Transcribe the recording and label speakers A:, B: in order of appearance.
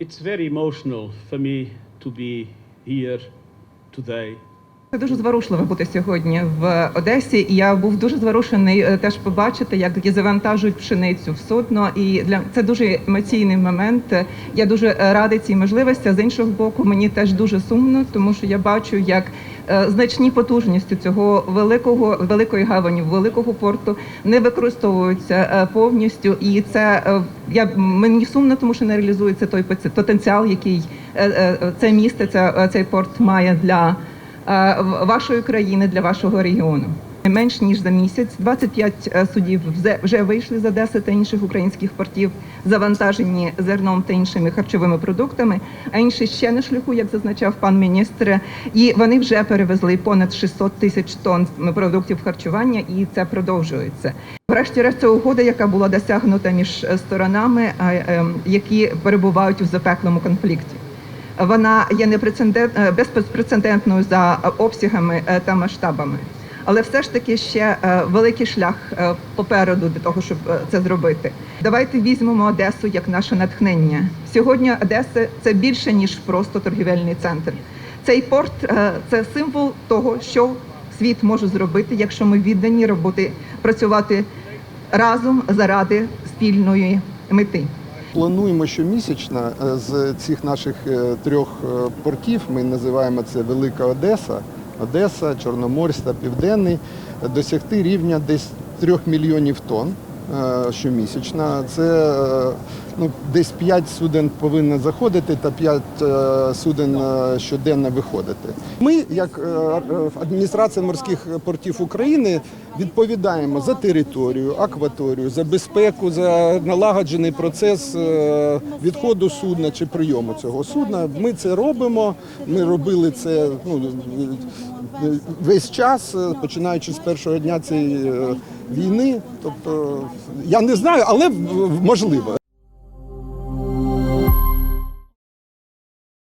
A: It's very emotional for me to be here today.
B: Це дуже зворушливо бути сьогодні в Одесі. І я був дуже зворушений е, теж побачити, як завантажують пшеницю в судно. І для це дуже емоційний момент. Я дуже е, радий цій можливості. З іншого боку, мені теж дуже сумно, тому що я бачу, як е, значні потужності цього великого великої гавані, великого порту не використовуються повністю. І це я мені сумно, тому що не реалізується той потенціал, який це місто, це, е, цей порт має для вашої країни для вашого регіону. Менш ніж за місяць 25 е, судів вже- вийшли з Одеси та інших українських портів, завантажені зерном та іншими харчовими продуктами. А інші ще на шляху, як зазначав пан міністр. І вони вже перевезли понад 600 тисяч тонн продуктів харчування, і це продовжується. Врешті-решт, це угода, яка була досягнута між е, сторонами, е, е, які перебувають у запеклому конфлікті. Вона є непрецедент- е, безпрецедентною за обсягами е, та масштабами. Але все ж таки ще е, великий шлях попереду для того, щоб це зробити. Давайте візьмемо Одесу як наше натхнення. Сьогодні Одеса це більше ніж просто торгівельний центр. Цей порт це символ того, що світ може зробити, якщо ми віддані роботи працювати разом заради спільної мети.
C: Плануємо щомісячно е, з цих наших е, трьох е, портів, ми називаємо це Велика Одеса, Одеса, Чорноморськ та Південний, досягти рівня десь трьох мільйонів тонн е, щомісячно. Це е, ну, десь 5 суден повинно заходити та 5 е, суден щоденно виходити. Ми, як адміністрація морських портів України, відповідаємо за територію, акваторію, за безпеку, за налагоджений процес відходу судна чи прийому цього судна. Ми це робимо. Ми робили це ну, весь час, починаючи з першого дня цієї війни. Тобто я не знаю, але можливо.